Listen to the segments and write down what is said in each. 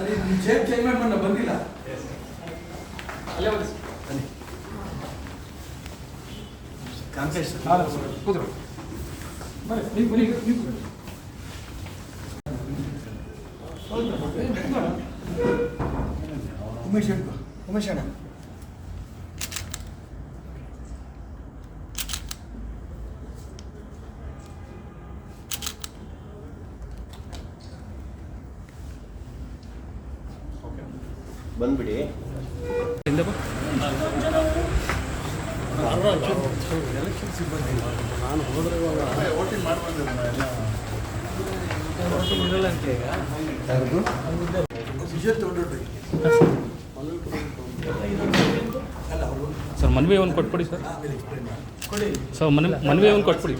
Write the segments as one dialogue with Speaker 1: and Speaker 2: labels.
Speaker 1: ನನಗೆ ನಿಮ್ಮ shape change ಮಾಡಿ ಬಂದಿಲ್ಲ.
Speaker 2: ಅಲ್ಲೇ ಬನ್ನಿ ನೀವು ಬನ್ನಿ ನೀವು ಬನ್ನಿ
Speaker 1: ಉಮೇಶ್ ಉಮೇಶ್ ಅಣ್ಣ.
Speaker 3: ಬಂದ್ಬಿಡಿ.
Speaker 1: ನಾನು
Speaker 4: ಸರ್ ಮನವಿ ಒಂದು ಕೊಟ್ಬಿಡಿ ಸರ್. ಸರ್ ಮನವಿ ಮನವಿ ಒಂದು ಕೊಟ್ಬಿಡಿ.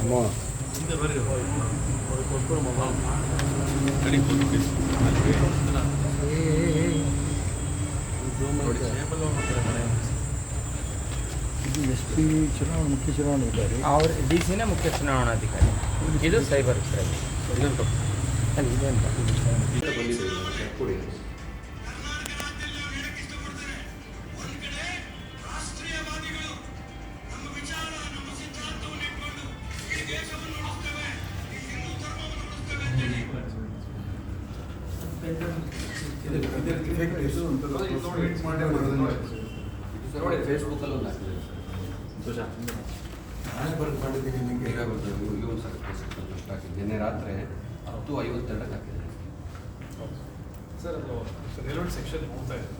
Speaker 1: Correct. ಇದು ಎಸ್ ಪಿ ಚುನಾವಣೆ ಮುಖ್ಯ ಚುನಾವಣಾಧಿಕಾರಿ.
Speaker 5: ಅವ್ರ ಡಿ ಸಿನೇ ಮುಖ್ಯ ಚುನಾವಣಾಧಿಕಾರಿ. ಇದು ಸೈಬರ್ ಕ್ರೈಮ್. ಅಲ್ಲಿ ಇದೆ ಅಂತ
Speaker 2: ನೋಡಿ ಫೇಸ್ಬುಕ್ಕಲ್ಲಿ ಒಂದು ಹಾಕಿದೆ
Speaker 1: ನಾನೇ ಬರೆದು ಮಾಡಿದ್ದೀನಿ ನಿಮಗೆ
Speaker 2: ನಿನ್ನೆ ರಾತ್ರಿ ಹತ್ತು ಐವತ್ತೆರಡಕ್ಕೆ ಹಾಕಿದೆ
Speaker 6: ಸರ್ ಅದು ರೆಲೆವೆಂಟ್ ಸೆಕ್ಷನ್ ಹೋಗ್ತಾ ಇದೆ.